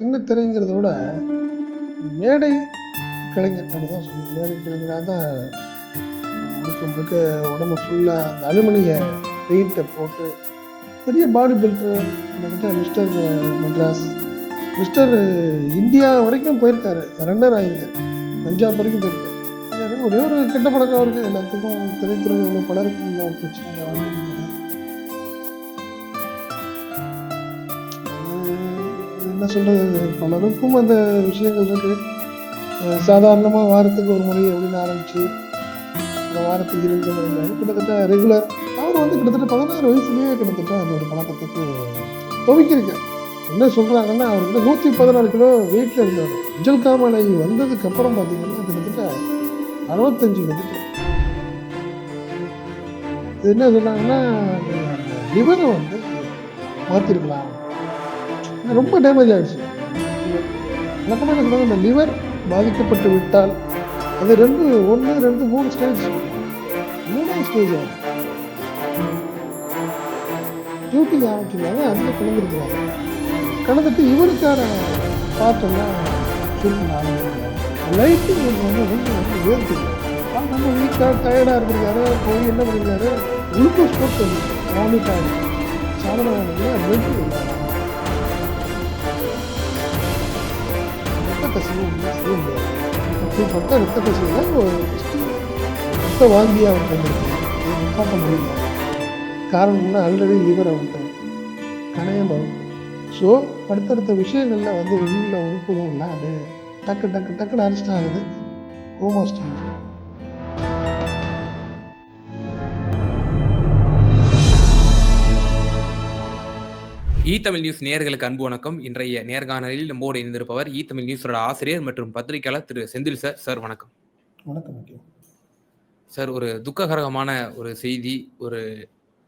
சின்ன திரைங்கிறத விட மேடை கலைஞர் அப்படி தான் சொல்லணும். மேடை கலைஞராக தான் முழுக்க முழுக்க உடம்பு ஃபுல்லாக அந்த அலுமினிய பெயிண்ட்டை போட்டு பெரிய பாடி பில்டர் கிட்டத்தட்ட மிஸ்டர் மெட்ராஸ் மிஸ்டர் இந்தியா வரைக்கும் போயிருக்காரு. ரன்னர் ஆகியிருக்காரு பஞ்சாப் வரைக்கும் போயிருக்காரு. ஒரே ஒரு கெட்ட பழக்கம் இருக்குது எல்லாத்துக்கும் திரைத்துறையில் உள்ள பலருக்கும் உள்ள ஒரு பிரச்சனை என்ன சொல்கிறது பலருக்கும் அந்த விஷயங்கள் இருக்குது சாதாரணமாக வாரத்துக்கு ஒரு முறை எப்படின்னு ஆரம்பிச்சு அப்புறம் வாரத்துக்கு இரண்டு முறை கிட்டத்தட்ட ரெகுலர் அவர் வந்து கிட்டத்தட்ட பதினாறு வயசுலேயே கிட்டத்தட்ட அந்த ஒரு பழக்கத்துக்கு துவைக்கிருக்கேன் என்ன சொல்கிறாங்கன்னா அவர் வந்து நூற்றி பதினாறு கிலோ வெயிட்டில் இருந்தார். அஞ்சல் காமலை வந்ததுக்கு அப்புறம் பார்த்தீங்கன்னா கிட்டத்தட்ட அறுபத்தஞ்சு வந்துட்டு என்ன சொன்னாங்கன்னா லிவரை வந்து மாற்றிருக்கலாம் ரொம்ப டேமேஜ் ஆகிடுச்சு வழக்கமாக என்ன இந்த லிவர் பாதிக்கப்பட்டு விட்டால் அது ரெண்டு ஒன்று ரெண்டு மூணு ஸ்டேஜ் மூணாவது ஸ்டேஜ் ஆகும் டியூட்டி ஆரம்பிச்சிருந்தாங்க அதில் கலந்துருக்குறாங்க. கலந்துட்டு இவருக்கான பாட்டெல்லாம் ஷூட்டிங் லைட்டிங் வந்து ரொம்ப வந்து உயர்த்துது ரொம்ப வீக்காக டயர்டாக இருந்திருக்காரு போய் என்ன பண்ணியிருக்காரு குளுக்கோஸ் போட்டு வாமிட் ஆகி சாதனை பெட் இல்லை ரத்த கசிவு ஒன்றும் செய்ய முடியாது அப்படிப்பட்ட ரத்த கசிவில் ரத்த வாந்தியாக அவர் பண்ணியிருக்காரு நிப்பாட்ட முடியல காரணம்னா ஆல்ரெடி லிவர் அவர்கிட்ட கணையம் அவுட்டு ஸோ அடுத்தடுத்த விஷயங்களில் வந்து வெளியில் உறுப்புகள்லாம் அது டக்கு டக்கு டக்குன்னு அரெஸ்ட் ஆகுது கோமா இ தமிழ் நியூஸ் நேயர்களுக்கு அன்பு வணக்கம். இன்றைய நேர்காணலில் நம்மோடு இணைந்திருப்பவர் இ தமிழ் நியூஸோட ஆசிரியர் மற்றும் பத்திரிகையாளர் திரு செந்தில் சார். சார் வணக்கம். வணக்கம் சார் ஒரு துக்ககரமான ஒரு செய்தி ஒரு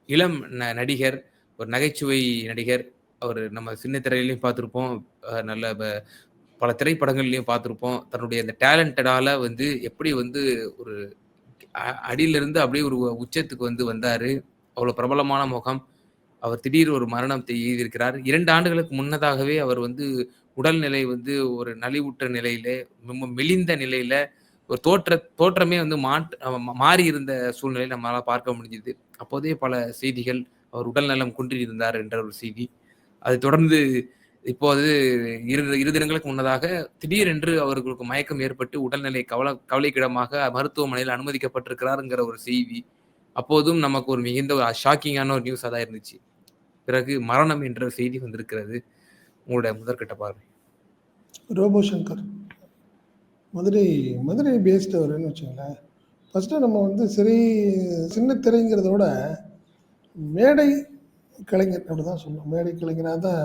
இளம் நடிகர் ஒரு நகைச்சுவை நடிகர் அவர் நம்ம சின்ன திரையிலையும் பார்த்துருப்போம். நல்ல பல திரைப்படங்கள்லையும் பார்த்துருப்போம். தன்னுடைய அந்த டேலண்டடால வந்து எப்படி வந்து ஒரு அடியிலிருந்து அப்படியே ஒரு உச்சத்துக்கு வந்து வந்தாரு. அவ்வளோ பிரபலமான முகம். அவர் திடீர் ஒரு மரணத்தை எழுதியிருக்கிறார். இரண்டு ஆண்டுகளுக்கு முன்னதாகவே அவர் வந்து உடல்நிலை வந்து ஒரு நலிவுற்ற நிலையில ரொம்ப மெலிந்த நிலையில ஒரு தோற்ற தோற்றமே வந்து மாட் மாறி இருந்த சூழ்நிலை நம்மளால பார்க்க முடிஞ்சது. அப்போதே பல செய்திகள் அவர் உடல்நலம் குன்றி இருந்தார் என்ற ஒரு செய்தி. அதை தொடர்ந்து இப்போது இரு இரு தினங்களுக்கு முன்னதாக திடீரென்று அவர்களுக்கு மயக்கம் ஏற்பட்டு உடல்நிலை கவலை கவலைக்கிடமாக மருத்துவமனையில் அனுமதிக்கப்பட்டிருக்கிறாருங்கிற ஒரு செய்தி. அப்போதும் நமக்கு ஒரு மிகுந்த ஒரு ஷாக்கிங்கான ஒரு நியூஸாக தான் இருந்துச்சு. பிறகு மரணம் என்ற செய்தி வந்திருக்கிறது. உங்களுடைய முதற்கட்ட பார்வை. ரோபோ சங்கர் மதுரை மதுரை பேஸ்டு அவருன்னு வச்சுங்களேன் ஃபஸ்ட்டு நம்ம வந்து சிறை சின்ன திரைங்கிறத விட மேடை கலைஞர் அப்படி தான் சொல்லணும் மேடை கலைஞராக தான்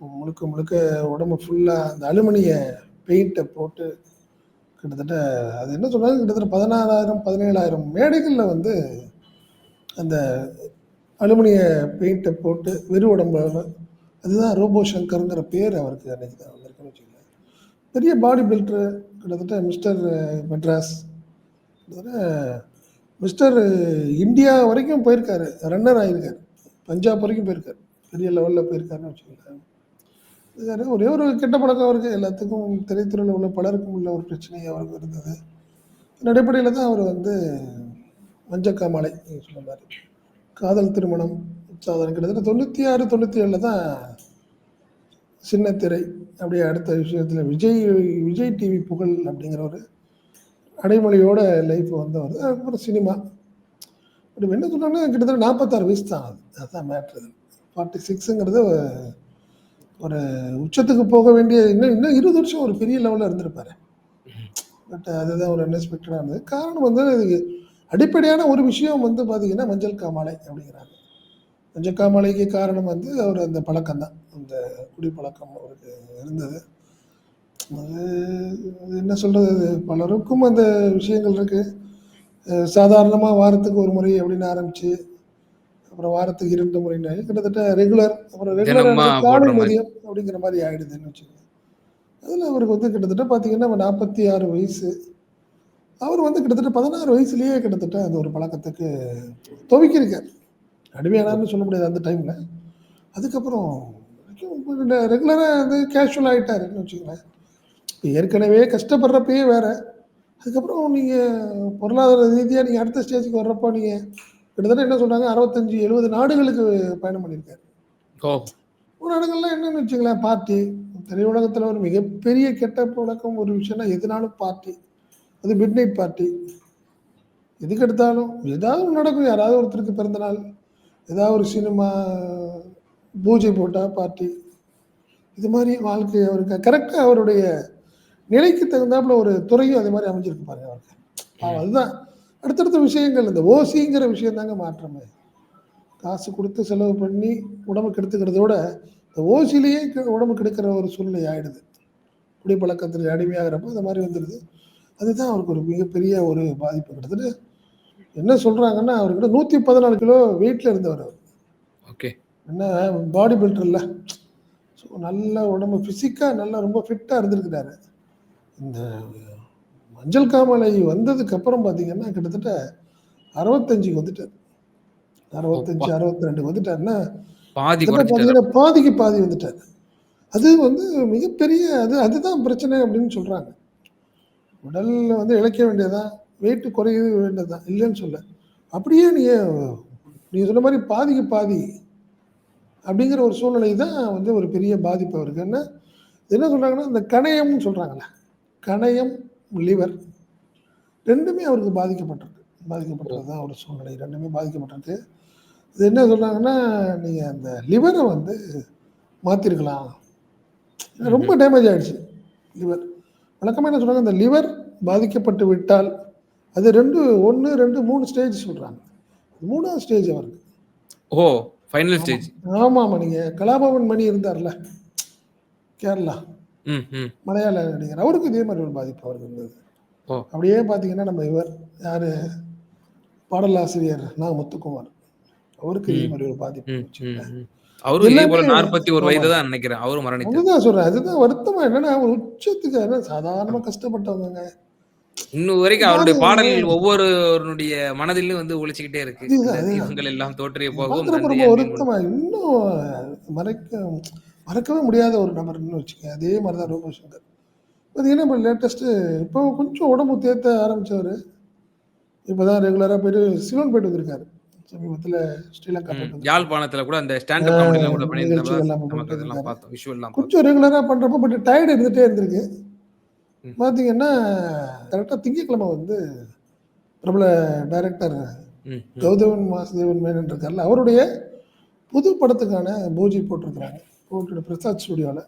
முழுக்க முழுக்க உடம்பு ஃபுல்லாக அந்த அலுமினிய பெயிண்ட்டை போட்டு கிட்டத்தட்ட அது என்ன சொல்கிறாங்க கிட்டத்தட்ட பதினாறாயிரம் பதினேழாயிரம் மேடைகளில் வந்து அந்த அலுமினிய பெயிண்ட்டை போட்டு வெறும் உடம்பு அதுதான் ரோபோ சங்கருங்கிற பேர் அவருக்கு அன்னைக்கு தான் வந்திருக்குன்னு வச்சுக்கோங்க பெரிய பாடி பில்டரு கிட்டத்தட்ட மிஸ்டர் மெட்ராஸ். மிஸ்டர் இந்தியா வரைக்கும் போயிருக்காரு. ரன்னர் ஆகியிருக்காரு பஞ்சாப் வரைக்கும் போயிருக்காரு. பெரிய லெவலில் போயிருக்காருன்னு வச்சுக்கோங்களேன். ஒரே ஒரு கெட்ட பழக்கம் அவருக்கு. எல்லாத்துக்கும் திரைத்துறையில் உள்ள பலருக்கும் உள்ள ஒரு பிரச்சனை அவருக்கு இருந்தது. இந்த அடிப்படையில் தான் அவர் வந்து மஞ்சக்காமலை நீங்க சொன்ன மாதிரி காதல் திருமணம் சாதனை கிட்டத்தட்ட தொண்ணூற்றி ஆறு தொண்ணூற்றி ஏழில் தான் சின்ன திரை அப்படியே அடுத்த விஷயத்தில் விஜய் விஜய் டிவி புகழ் அப்படிங்கிற ஒரு அடைமொழியோட லைஃப் வந்தவர். அதுக்கப்புறம் சினிமா. அப்படி என்ன சொன்னாங்கன்னா கிட்டத்தட்ட நாற்பத்தாறு வயசு தான் அது அதுதான் மேட்ரு ஃபார்ட்டி சிக்ஸுங்கிறது ஒரு உச்சத்துக்கு போக வேண்டிய இன்னும் இன்னும் இருபது வருஷம் ஒரு பெரிய லெவலில் இருந்திருப்பாரு. பட் அதுதான் ஒரு அன்எக்ஸ்பெக்டடாக இருந்தது. காரணம் வந்து இதுக்கு அடிப்படையான ஒரு விஷயம் வந்து பார்த்தீங்கன்னா மஞ்சள் காமாலை அப்படிங்கிறாங்க. மஞ்சள் காமாலைக்கு காரணம் வந்து அவர் அந்த பழக்கம் தான் அந்த குடிப்பழக்கம் அவருக்கு இருந்தது. அது என்ன சொல்கிறது பலருக்கும் அந்த விஷயங்கள் இருக்குது சாதாரணமாக வாரத்துக்கு ஒரு முறை அப்படின்னு ஆரம்பிச்சு அப்புறம் வாரத்துக்கு இரண்டு முறைன்னு கிட்டத்தட்ட ரெகுலர் அப்புறம் ரெகுலர் காலை. மதியம் அப்படிங்கிற மாதிரி ஆயிடுதுன்னு வச்சுக்கோங்க. அதில் அவருக்கு வந்து கிட்டத்தட்ட பார்த்தீங்கன்னா நாற்பத்தி ஆறு வயசு. அவர் வந்து கிட்டத்தட்ட பதினாறு வயசுலயே கிட்டத்தட்ட அந்த ஒரு பழக்கத்துக்கு துவக்கியிருக்கார். அடிமையானார்னு சொல்ல முடியாது அந்த டைமில் அதுக்கப்புறம் ரெகுலராக வந்து கேஷுவல் ஆகிட்டாருன்னு வச்சுங்களேன் ஏற்கனவே கஷ்டப்படுறப்பயே வேற. அதுக்கப்புறம் நீங்கள் பொருளாதார ரீதியாக நீங்கள் அடுத்த ஸ்டேஜுக்கு வர்றப்போ நீங்கள் கிட்டத்தட்ட என்ன சொல்கிறாங்க அறுபத்தஞ்சு எழுபது நாடுகளுக்கு பயணம் பண்ணியிருக்காரு. இடங்கள்லாம் என்னன்னு வச்சுங்களேன் பார்ட்டி. திரையுலகத்தில் ஒரு மிகப்பெரிய கெட்ட பழக்கம் ஒரு விஷயம்னா எதுனாலும் பார்ட்டி. அது மிட் நைட் பார்ட்டி எதுக்கு எடுத்தாலும் ஏதாவது ஒன்று நடக்கும். யாராவது ஒருத்தருக்கு பிறந்தநாள் ஏதாவது ஒரு சினிமா பூஜை போட்டால் பார்ட்டி இது மாதிரி வாழ்க்கை அவருக்கு கரெக்டாக அவருடைய நிலைக்கு தகுந்தாப்புல ஒரு துறையும் அதே மாதிரி அமைஞ்சிருக்கு பாருங்க அவருக்கு. அதுதான். அடுத்தடுத்த விஷயங்கள் இந்த ஓசிங்கிற விஷயம் தாங்க மாற்றமே. காசு கொடுத்து செலவு பண்ணி உடம்பு கெடுத்துக்கிறதோட இந்த ஓசிலேயே கெ- உடம்பு கெடுக்கிற ஒரு சூழ்நிலை ஆயிடுது. குடிப்பழக்கத்துக்கு அடிமையாகிறப்ப இந்த மாதிரி வந்துடுது அதுதான் அவருக்கு ஒரு மிகப்பெரிய ஒரு பாதிப்பு. கிட்டத்தட்ட என்ன சொல்றாங்கன்னா அவர்கிட்ட நூற்றி பதினாலு கிலோ வெயிட்ல இருந்தவர் அவர். ஓகே. என்ன பாடி பில்டர்ல ஸோ நல்ல உடம்பு ஃபிசிக்காக நல்லா ரொம்ப ஃபிட்டாக இருந்திருக்கிறாரு. இந்த மஞ்சள் காமாலை வந்ததுக்கு அப்புறம் பார்த்தீங்கன்னா கிட்டத்தட்ட அறுபத்தஞ்சுக்கு வந்துட்டார். அறுபத்தஞ்சு அறுபத்தி ரெண்டு வந்துட்டாருன்னா பார்த்தீங்கன்னா பாதிக்கு பாதி வந்துட்டார். அது வந்து மிகப்பெரிய அது அதுதான் பிரச்சனை அப்படின்னு சொல்றாங்க. உடல்ல வந்து இழைக்க வேண்டியதான் வெயிட் குறைய வேண்டியதுதான். இல்லைன்னு சொல்ல. அப்படியே நீங்க நீங்க சொன்ன மாதிரி பாதிக்கு பாதி அப்படிங்கிற ஒரு சூழ்நிலை தான் வந்து ஒரு பெரிய பாதிப்பு அவருக்கு. என்ன? என்ன சொல்றாங்கன்னா இந்த கணையம்னு சொல்றாங்கல்ல. கணையம் லிவர் ரெண்டுமே அவருக்கு பாதிக்கப்பட்டிருக்கு. பாதிக்கப்பட்டது தான் ஒரு சூழ்நிலை. ரெண்டுமே பாதிக்கப்பட்டிருக்கு. இது என்ன சொல்றாங்கன்னா நீங்க அந்த லிவரை வந்து மாத்திருக்கலாம். ரொம்ப டேமேஜ் ஆயிடுச்சு. லிவர். வழக்கமாக என்ன சொல்றாங்க இந்த லிவர் பாதிக்கப்பட்டு விட்டால் அது ரெண்டு ஒன்று ரெண்டு மூணு ஸ்டேஜ் சொல்றாங்க. மூணாவது ஸ்டேஜ் அவருக்கு. ஓ ஃபைனல் ஸ்டேஜ் ஆமாம் ஆமாம் நீங்கள் கலாபவன் மணி இருந்தார்ல கேரளா. ம் ம். மலையாள நடிகர். அவருக்கு இதே மாதிரி ஒரு பாதிப்பு அவருக்கு இருந்தது. அப்படியே பார்த்தீங்கன்னா நம்ம இவர் யாரு? பாடலாசிரியர் நான் முத்துக்குமார் அவருக்கு இதே. மாதிரி ஒரு பாதிப்பு. அவரும் இதே போல நாற்பத்தி ஒரு. வயது தான் நினைக்கிறேன். அவரும் மரணித்தார் அதுதான் சொல்றேன். அதுதான் வருத்தமா என்னன்னா ஒரு உச்சத்துக்கு என்ன சாதாரணமா கஷ்டப்பட்டவங்க இன்னும் வரைக்கும் அவருடைய பாடல்கள் ஒவ்வொருவருடைய மனதிலும் வந்து ஒழிச்சுக்கிட்டே இருக்கு. தெய்வங்கள் எல்லாம் தோற்றிய போகும். வருத்தமா. இன்னும் மறைக்க மறக்கவே முடியாத ஒரு நபர்னு வச்சுக்கோங்க. அதே மாதிரி தான் ரோபோசங்கர் பார்த்தீங்கன்னா இப்போ லேட்டஸ்ட்டு இப்போ கொஞ்சம் உடம்பு தேத்த ஆரம்பிச்சவர். இப்போ தான் ரெகுலராக போயிட்டு சிலோன் போயிட்டு வந்திருக்காரு. சமீபத்தில் ஸ்ரீலங்கா. யாழ்ப்பாணத்துல கூட அந்த கூட அதெல்லாம் இருக்காரு. பார்த்தோம் விஷுவல் கொஞ்சம் ரெகுலராக பண்ணுறப்ப பட் டயர்டு இருந்துகிட்டே இருந்திருக்கு ம். பார்த்தீங்கன்னா கரெக்டாக திங்கட்கிழமை வந்து பிரபல டைரக்டர். கௌதமன் வாசுதேவன் மேனன் இருக்கார்ல அவருடைய புது படத்துக்கான பூஜை போட்டிருக்கிறாங்க போட்டுட்டு பிரசாத் ஸ்டுடியோவில்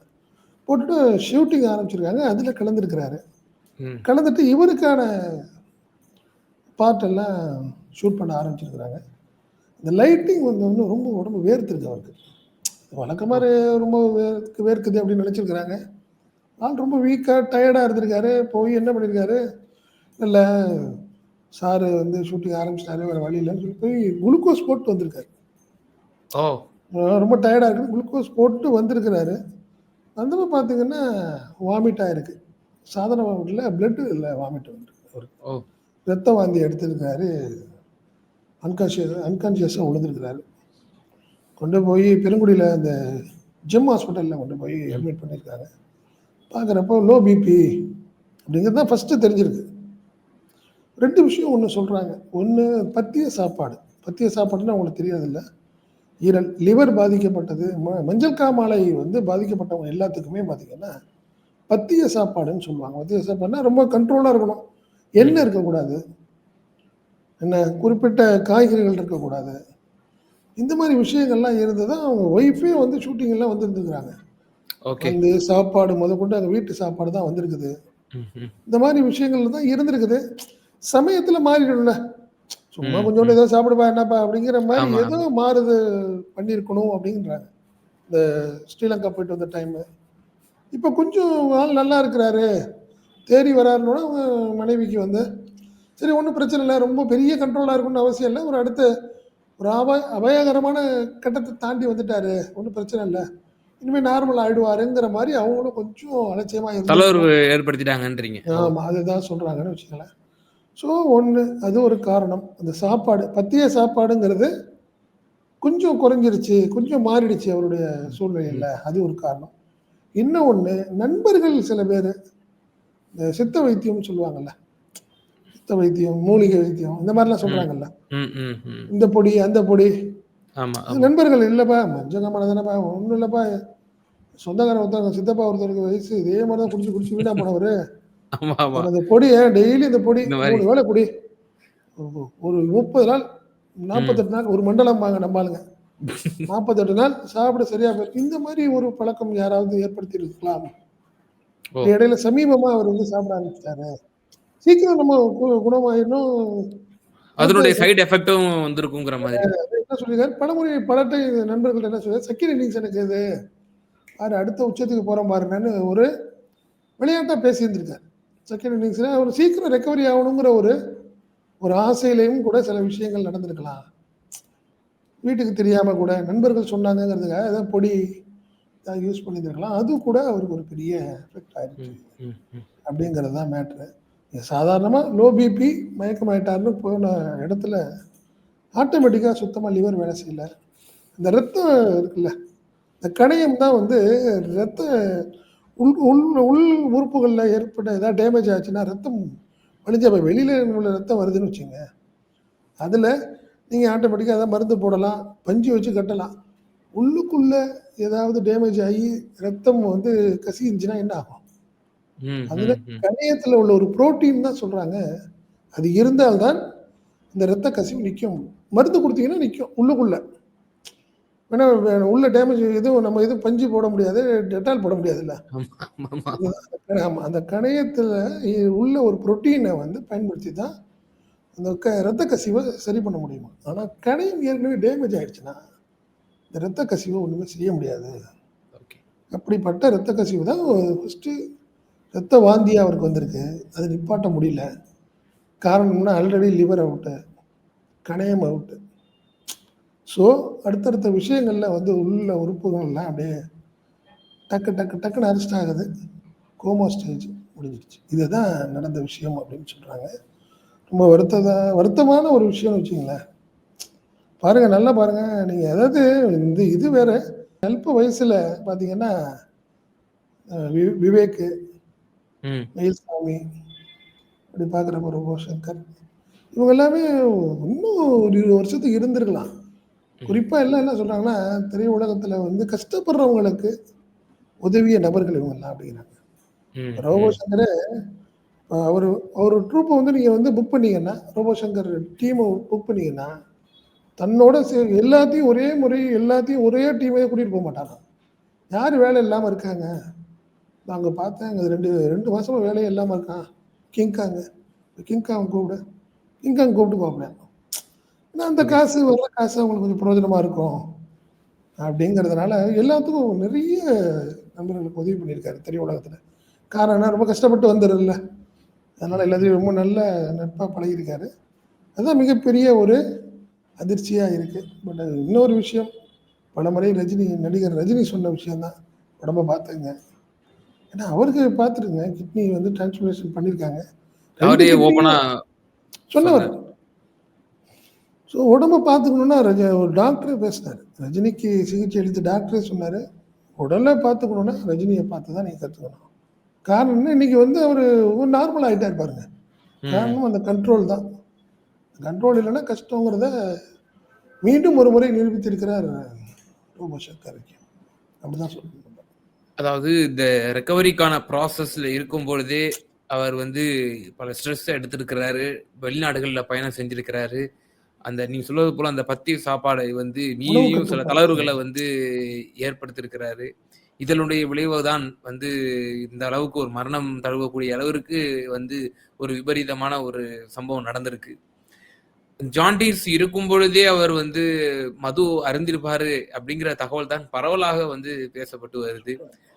போட்டுட்டு ஷூட்டிங் ஆரம்பிச்சிருக்காங்க அதில் கலந்துருக்கிறாரு. கலந்துட்டு இவருக்கான பார்ட் எல்லாம் ஷூட் பண்ண ஆரம்பிச்சிருக்கிறாங்க இந்த லைட்டிங் வந்து வந்து ரொம்ப உடம்பு வேர்த்துருக்கு அவருக்கு. வழக்கமாக ரொம்ப வேர்க்கு வேர்க்குது அப்படின்னு நினச்சிருக்கிறாங்க. ஆள் ரொம்ப வீக்காக டயர்டாக இருந்திருக்காரு. போய் என்ன பண்ணியிருக்காரு இல்லை சாரு வந்து ஷூட்டிங் ஆரம்பிச்சிட்டாரு வேறு வழி இல்லைன்னு சொல்லி போய் குளுக்கோஸ் போட்டு வந்திருக்காரு. ஓ. ரொம்ப டயர்டாக இருக்குது குளுக்கோஸ் போட்டு வந்திருக்கிறாரு. வந்தப்போ பார்த்தீங்கன்னா வாமிட் ஆயிருக்கு. சாதாரண வாமிட் இல்லை பிளட்டு இல்லை வாமிட் வந்திருக்கு ரத்த வாந்தி எடுத்திருக்காரு. அன்கான்ஷியஸ் அன்கான்ஷியஸாக விழுந்திருக்கிறாரு கொண்டு போய் பெருங்குடியில் அந்த ஜிம் ஹாஸ்பிட்டலில் கொண்டு போய் அட்மிட் பண்ணியிருக்காரு பார்க்குறப்போ லோ பிபி அப்படிங்கிறது தான் ஃபஸ்ட்டு தெரிஞ்சிருக்கு. ரெண்டு விஷயம் ஒன்று சொல்கிறாங்க ஒன்று பத்திய சாப்பாடு. பத்திய சாப்பாடுன்னு அவங்களுக்கு தெரியாதில்ல. ஈரல் லிவர் பாதிக்கப்பட்டது. ம- மஞ்சள் காமாலை வந்து பாதிக்கப்பட்டவங்க எல்லாத்துக்குமே பார்த்திங்கன்னா பத்திய சாப்பாடுன்னு சொல்லுவாங்க. பத்திய சாப்பாடுனா ரொம்ப கண்ட்ரோலாக இருக்கணும். எண்ணெய் இருக்கக்கூடாது. என்ன குறிப்பிட்ட காய்கறிகள் இருக்கக்கூடாது. இந்த மாதிரி விஷயங்கள்லாம் இருந்து தான் அவங்க ஒய்ஃபே வந்து ஷூட்டிங் எல்லாம் வந்துருந்துருக்குறாங்க ஓகே வந்து சாப்பாடு முத கொண்டு அங்கே வீட்டு சாப்பாடு தான் வந்திருக்குது. இந்த மாதிரி விஷயங்கள் தான் இருந்திருக்குது. சமயத்தில் மாறிடும்ல. சும்மா கொஞ்சோண்டு ஏதோ சாப்பிடுப்பா என்னப்பா அப்படிங்கிற மாதிரி ஏதோ மாறுது பண்ணியிருக்கணும் அப்படின்றாங்க. இந்த ஸ்ரீலங்கா போயிட்டு வந்த டைமு இப்போ கொஞ்சம் ஆள் நல்லா இருக்கிறாரு. தேறி வராருனோட அவங்க மனைவிக்கு வந்து சரி ஒன்றும் பிரச்சனை இல்லை. ரொம்ப பெரிய கண்ட்ரோலாக இருக்கணும்னு அவசியம் இல்லை. ஒரு அடுத்த ஒரு அபாய அபாயகரமான கட்டத்தை தாண்டி வந்துட்டாரு. ஒன்றும் பிரச்சனை இல்லை. இனிமேல் நார்மல் ஆயிடுவாருங்கிற மாதிரி அவங்களும் கொஞ்சம் அலட்சியமாக தளர்வு ஏற்படுத்திட்டாங்கன்றீங்க. ஆமாம் அதுதான் சொல்கிறாங்கன்னு வச்சுக்கலாம் ஸோ ஒன்று அது ஒரு காரணம். அந்த சாப்பாடு பத்திய சாப்பாடுங்கிறது கொஞ்சம் குறைஞ்சிருச்சு. கொஞ்சம் மாறிடுச்சு அவருடைய சூழ்நிலையில். அது ஒரு காரணம். இன்னும் ஒன்று நண்பர்கள் சில பேர் இந்த சித்த வைத்தியம்னு சொல்லுவாங்கல்ல சித்த வைத்தியம் மூலிகை வைத்தியம் இந்த மாதிரிலாம் ம். இந்த பொடி அந்த பொடி. நண்பர்கள் இல்லைப்பா மஞ்சக்காமலை தானேப்பா ஒன்றும் இல்லைப்பா சொந்தக்காரன் ஒருத்தவங்க சித்தப்பா ஒருத்தருக்கு வயசு இதே மாதிரி தான் குடிச்சு குடிச்சு வீணா போனவர். அந்த பொடியை டெய்லி இந்த பொடி. மூணு வேளை குடி ஒரு- முப்பது நாள் நாற்பத்தெட்டு நாள் ஒரு மண்டலம் வாங்க நம்பாளுங்க நாற்பத்தெட்டு நாள் சாப்பிட சரியா போயிருக்கு இந்த மாதிரி ஒரு பழக்கம் யாராவது ஏற்படுத்தி இருக்கலாம். இடையில சமீபமா அவர் வந்து சாப்பிட ஆரம்பிச்சிட்டாரு சீக்கிரம் நம்ம குணமாயிடணும். அதனுடைய சைடு எஃபெக்ட்டும் வந்திருக்குங்கிற மாதிரி. என்ன சொல்லியிருக்காரு பலமுறை பலட்டை நண்பர்கள் என்ன சொல்றாரு செகண்ட் இன்னிங்ஸ் எனக்கு இது பாரு அடுத்த உச்சத்துக்கு போறோம் பாருங்கன்னு ஒரு விளையாட்டா பேசியிருந்திருக்காரு செகண்ட் இன்னிங்ஸ்ல அவர் சீக்கிரம் ரெக்கவரி ஆகணுங்கிற ஒரு ஒரு ஆசையிலையும் கூட சில விஷயங்கள் நடந்திருக்கலாம். வீட்டுக்கு தெரியாம கூட நண்பர்கள் சொன்னாங்கங்கிறதுக்காக ஏதாவது பொடி யூஸ் பண்ணியிருந்திருக்கலாம். அது கூட அவருக்கு ஒரு பெரிய எஃபெக்ட் ஆயிடுச்சு. அப்படிங்கிறது தான் மேட்ரு சாதாரணமாக லோ பிபி மயக்கமாயிட்டாருன்னு போன இடத்துல ஆட்டோமேட்டிக்காக சுத்தமாக லிவர் வேலை செய்யலை. இந்த ரத்தம் இருக்குல்ல இந்த கணையம் தான் வந்து ரத்த உள் உள் உள் உறுப்புகளில் ஏற்பட்ட ஏதாவது டேமேஜ் ஆச்சுன்னா ரத்தம் வலிஞ்சு அப்போ வெளியில் உள்ள ரத்தம் வருதுன்னு வச்சுங்க. அதில் நீங்கள் ஆட்டோமேட்டிக்காக எதாவது மருந்து போடலாம் பஞ்சு வச்சு கட்டலாம். உள்ளுக்குள்ளே ஏதாவது டேமேஜ் ஆகி ரத்தம் வந்து கசிஞ்சுன்னா என்ன ஆகும்? அதுல. கணையத்தில் உள்ள ஒரு புரோட்டீன் தான் சொல்கிறாங்க அது இருந்தால்தான் இந்த ரத்த கசிவு நிற்கும் மருந்து கொடுத்தீங்கன்னா நிற்கும் உள்ளுக்குள்ள வே- உள்ள டேமேஜ் எதுவும் நம்ம எதுவும் பஞ்சு போட முடியாது டெட்டால் போட முடியாதுல்ல ஆமா, ஆமா. ஆமாம் அந்த கணையத்தில் உள்ள ஒரு புரோட்டீனை வந்து பயன்படுத்தி தான் அந்த க ரத்த கசிவை சரி பண்ண முடியுமா ஆனால் கணையம் ஏற்கனவே டேமேஜ் ஆயிடுச்சுன்னா இந்த ரத்த கசிவை ஒன்றுமே செய்ய முடியாது. அப்படிப்பட்ட ரத்த கசிவு தான் ஃபஸ்ட்டு ரத்த வாந்தி அவருக்கு வந்திருக்கு. அது நிப்பாட்ட முடியல. காரணம்னா ஆல்ரெடி லிவர் அவுட்டு கணையம் அவுட்டு ஸோ அடுத்தடுத்த விஷயங்களில் வந்து உள்ள உறுப்புகள்லாம் அப்படியே டக்கு டக்கு டக்குன்னு அரெஸ்ட் ஆகுது. கோமா ஸ்டேஜ் முடிஞ்சிடுச்சு. இதுதான் நடந்த விஷயம் அப்படின்னு சொல்கிறாங்க ரொம்ப வருத்ததாக வருத்தமான ஒரு விஷயம்னு வச்சுங்களேன் பாருங்கள் நல்லா பாருங்கள் நீங்கள் அதாவது இந்த இது வேறு. அல்ப வயசில் பார்த்தீங்கன்னா அஹ், விவேக்கு மயில்சாமி அப்படி பார்க்குறப்ப ரொம்ப சங்கர் இவங்க எல்லாமே இன்னும் ஒரு இருபது வருஷத்துக்கு இருந்திருக்கலாம். குறிப்பாக எல்லாம் என்ன சொல்கிறாங்கன்னா திரை உலகத்தில் வந்து கஷ்டப்படுறவங்களுக்கு உதவிய நபர்கள் இவங்கெல்லாம் அப்படிங்கிறாங்க. ம், ரோபோ. சங்கர் அவர் அவர் ட்ரூப்பை வந்து நீங்கள் வந்து புக் பண்ணீங்கன்னா ரோபோ சங்கர் டீமை புக் பண்ணீங்கன்னா தன்னோட சே- எல்லாத்தையும் ஒரே முறை எல்லாத்தையும் ஒரே டீமே கூட்டிகிட்டு போக மாட்டாங்க. யார் வேலை இல்லாமல் இருக்காங்க? நாங்கள் பார்த்தேன் அங்கே ரெண்டு ரெண்டு மாசமா வேலையே இல்லாமல் இருக்கான். கிங்காங்க கிங்காங் கூப்பிடு. கிங்காங் கூப்பிட்டு பார்ப்பேன் ஏன்னா அந்த காசு வர்ற காசு அவங்களுக்கு கொஞ்சம் பிரயோஜனமாக இருக்கும். அப்படிங்கிறதுனால எல்லாத்துக்கும் நிறைய நண்பர்களுக்கு உதவி பண்ணியிருக்காரு திரை உலகத்தில். காரணம் ரொம்ப கஷ்டப்பட்டு வந்துடும்ல அதனால் எல்லாத்தையும் ரொம்ப நல்ல நட்பாக பழகியிருக்காரு. அதுதான் மிகப்பெரிய ஒரு அதிர்ச்சியாக இருக்குது பட் இன்னொரு விஷயம். பல முறை ரஜினி நடிகர் ரஜினி சொன்ன விஷயம்தான். உடம்ப பார்த்துங்க. ஏன்னா அவருக்கு பார்த்துருங்க கிட்னி வந்து டிரான்ஸ்பிளேஷன் பண்ணியிருக்காங்க அவரே ஓப்பனா சொன்னவர் ஸோ உடம்ப பார்த்துக்கணுன்னா ரஜ ஒரு டாக்டரே பேசினார். ரஜினிக்கு சிகிச்சை அளித்த டாக்டரே சொன்னார். உடலை பார்த்துக்கணுன்னா ரஜினியை பார்த்து தான் நீங்கள் கற்றுக்கணும் காரணம் இன்னைக்கு வந்து அவர் நார்மல் ஆகிட்டார் பாருங்க. காரணம் அந்த கண்ட்ரோல் தான். கண்ட்ரோல் இல்லைன்னா கஷ்டங்கிறத மீண்டும் ஒரு முறை நிரூபித்திருக்கிறார் ரோபோ சங்கருக்கு அப்படிதான் சொல்லணும் அதாவது இந்த ரெக்கவரிக்கான ப்ராசஸ்ல இருக்கும் பொழுதே அவர் வந்து பல ஸ்ட்ரெஸ் எடுத்திருக்கிறாரு. வெளிநாடுகள்ல பயணம் செஞ்சிருக்கிறாரு. அந்த நீங்க சொல்வது போல அந்த பத்திய சாப்பாடை வந்து மீறியும் சில தளர்வுகளை வந்து ஏற்படுத்தியிருக்கிறாரு இதனுடைய விளைவுதான் வந்து இந்த அளவுக்கு ஒரு மரணம் தழுவக்கூடிய அளவிற்கு வந்து ஒரு விபரீதமான ஒரு சம்பவம் நடந்திருக்கு. ஜாண்டீஸ் இருக்கும் பொழுதே அவர் வந்து மது அருந்திருப்பாரு அப்படிங்கிற தகவல் தான் பரவலாக வந்து பேசப்பட்டு வருது.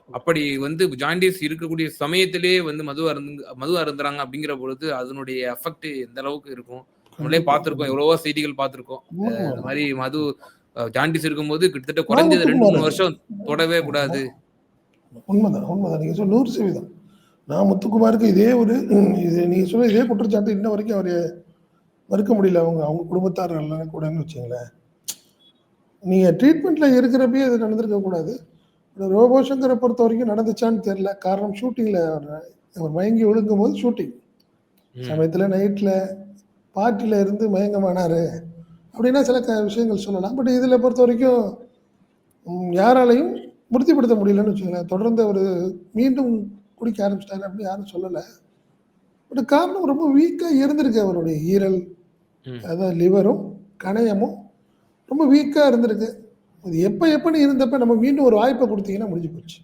அப்படி வந்து ஜாண்டீஸ் இருக்கக்கூடிய சமயத்திலே வந்து மது அருந்து மது அருந்துறாங்க அப்படிங்கிற பொழுது அதனுடைய எஃபெக்ட் எந்த அளவுக்கு இருக்கும்? நம்மளே பார்த்திருக்கோம் எவ்வளவோ செய்திகள் பார்த்திருக்கோம். இந்த மாதிரி மது ஜாண்டிஸ் இருக்கும்போது கிட்டத்தட்ட குறைஞ்சது ரெண்டு மூணு வருஷம் தொடவே கூடாது. உண்மைதான் உண்மைதான் நீங்கள் சொல்ல நூறு சதவீதம் நான் முத்துக்குமாருக்கு இதே ஒரு இது நீங்கள் சொல்ல இதே குற்றச்சாட்டு இன்ன வரைக்கும் அவர் மறுக்க முடியல. அவங்க அவங்க குடும்பத்தார் எல்லாம் கூடன்னு வச்சுங்களேன். நீங்கள் ட்ரீட்மெண்ட்டில் இருக்கிறப்பயே இது நடந்திருக்க கூடாது. ரோபோ சங்கரை பொறுத்த வரைக்கும் நடந்துச்சான்னு தெரில காரணம் ஷூட்டிங்கில் அவர் மயங்கி விழுங்கும் போது ஷூட்டிங். சமயத்தில் நைட்டில் பார்ட்டியில் இருந்து மயங்கமானார் அப்படின்னா சில க விஷயங்கள் சொல்லலாம். பட் இதில் பொறுத்த வரைக்கும் யாராலையும் உறுதிப்படுத்த முடியலன்னு வச்சுக்கோங்களேன். தொடர்ந்து அவர் மீண்டும் குடிக்க ஆரம்பிச்சிட்டாரு அப்படின்னு யாரும் சொல்லலை. பட் காரணம் ரொம்ப வீக்காக இருந்திருக்கு அவருடைய ஈரல். அதான் லிவரும் கணையமும் ரொம்ப வீக்காக இருந்திருக்கு. அது எப்போ எப்போன்னு இருந்தப்ப நம்ம மீண்டும் ஒரு வாய்ப்பை கொடுத்தீங்கன்னா முடிஞ்சு போச்சு.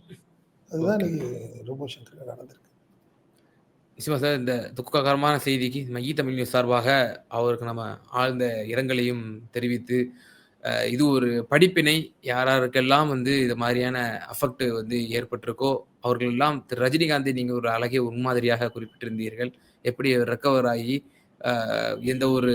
அதுதான் இன்னைக்கு ரோபோ சங்கர் நடந்திருக்கு. நிச்சயமா சார் இந்த துக்ககரமான செய்திக்கு நம்ம ஈ தமிழ் நியூஸ் சார்பாக அவருக்கு நம்ம ஆழ்ந்த இரங்கலையும் தெரிவித்து இது ஒரு படிப்பினை யாராருக்கெல்லாம் வந்து இது மாதிரியான அஃபெக்ட் வந்து ஏற்பட்டிருக்கோ அவர்கள் எல்லாம் திரு ரஜினிகாந்தை நீங்கள் ஒரு அழகிய முன்மாதிரியாக குறிப்பிட்டிருந்தீர்கள். எப்படி ரெக்கவர் ஆகி எந்த ஒரு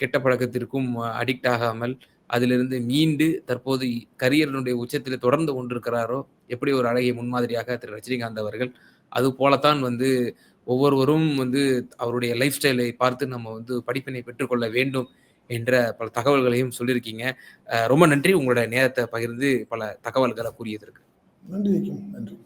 கெட்ட பழக்கத்திற்கும் அடிக்ட் ஆகாமல் அதிலிருந்து மீண்டு தற்போது கரியரினுடைய உச்சத்தில் தொடர்ந்து கொண்டிருக்கிறாரோ எப்படி ஒரு அழகிய முன்மாதிரியாக திரு ரஜினிகாந்த் அவர்கள் அது போலத்தான் வந்து ஒவ்வொருவரும் வந்து அவருடைய லைஃப் ஸ்டைலை பார்த்து நம்ம வந்து படிப்பினை பெற்றுக்கொள்ள வேண்டும் என்ற பல தகவல்களையும் சொல்லியிருக்கீங்க. ரொம்ப நன்றி. உங்களோட நேரத்தை பகிர்ந்து பல தகவல்களை கூறியதற்கு. நன்றி நன்றி.